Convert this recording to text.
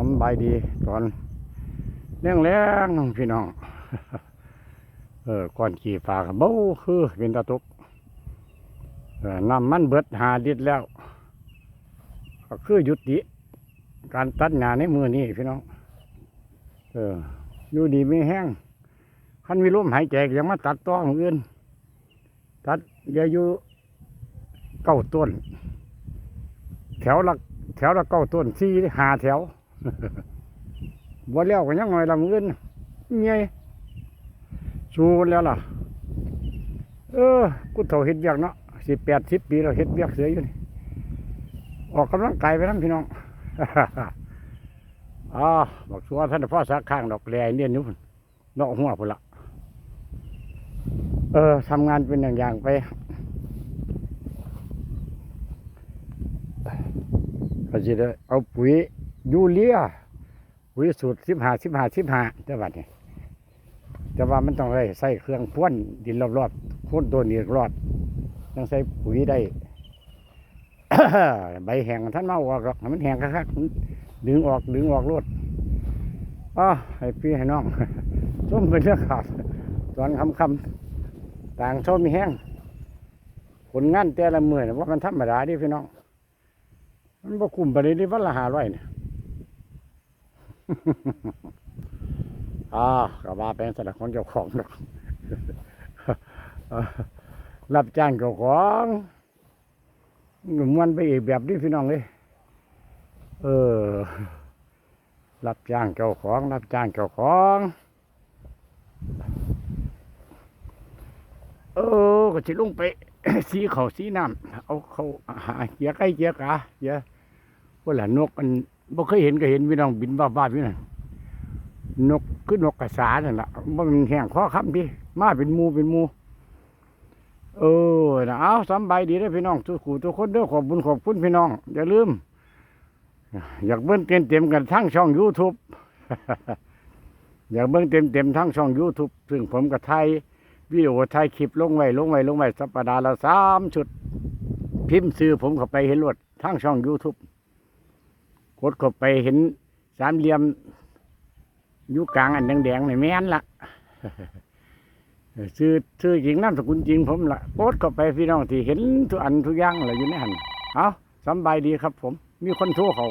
สบายดีตอนเลี้ยงแรงพี่น้อง เออก่อนขี่ฟากเบ้าคือเป็นตะตุกเออน้ำมันเบิดหาดิดแล้ว ก็คือหยุดดิการตัดหญ้าในมือนี้พี่น้อง เออ อยู่ดีไม่แห้งคันมีลมหายใจก็ยังมาตัดต้อของอื่น ตัดอย่าอยู่เก้าต้น แถวละแถวละเก้าต้นสี่หาแถว บ่แล้วก็ยังหน่อยละมืออื่นเมียสู้แล้วล่ะ เออ กูเฒ่าเฮ็ดเวียกเนาะสิแปดสิบปีเราเฮ็ดเวียกเสืออยู่นี่ ออกกำลังกายไปนั่งพี่น้องอ่าบอกชัวท่านพ่อสักข้างดอกแลเนี่ยนิ้วนนอกหัวพุ่นละเออทำงานเป็นอย่างๆไปก็จะได้เอาปุ๋ย ยูเรียปุ๋ยสูตรสิบห้าสิบห้าสิบห้าเจ้าบัดนี่แต่ว่ามันต้องได้ใส่เครื่องพ่วนดินรอบๆพ่นตัวนี้รอดต้องใส่ปุ๋ยได้ใบแห้งท่านมาออกหรอกมันแห้งคักๆมันดึงออกดึงออกรวดอ๋อให้พี่ให้น้องส้มเป็นเรื่องขาดตอนคำคำต่างชมมีแห้งผลงานแต่ละมือน่ะว่ามันธรรมดาดิพี่น้อง มันบ่คุ้มไปเลยดิวันละหาร้อยเนี่ย อ่าก็ว่าเป็นสลักของเจ้าของดอกรับจ้างเจ้าของมวนไปอีกแบบนี้พี่น้องเลยเออ รับจ้างเจ้าของ รับจ้างเจ้าของเออก็สิลงไปสีเขาวสีน้ำเอาเขาหาเกียร์ไก่เกียกาเกียร์ว่าละนกอัน บ่เคยเห็นก็เห็นพี่น้องบินบ้าๆพี่นั่นนกคือนกกระสานั่นแหละมันแห้งข้อคำพี่มาเป็นมูเป็นมูเออนะเอาสบายดีเด้อพี่น้องทุกคู่ทุกคนเด้อขอบบุญขอบคุณพี่น้อง อย่าลืม อยากเบิ้งเต็มเต็มกันทั้งช่อง YouTube อยากเบิ้งเต็มเต็มทั้งช่อง YouTube ซึ่งผมก็ถ่ายวิดีโอถ่ายคลิปลงไว้ลงไว้ลงไว้สัปดาห์ละสามชุด พิมพ์ซื้อผมเข้าไปเห็นรวดทั้งช่อง YouTube กดเข้าไปเห็นสามเหลี่ยมอยู่กลางอันแดงๆนี่แม่นละชื่อชื่อจริงนามสกุลจริงผมละโพสเข้าไปพี่น้องที่เห็นทุกอันทุกอย่างเลยอยู่ในหันเอาสบายดีครับผม มีคนทั่วเขา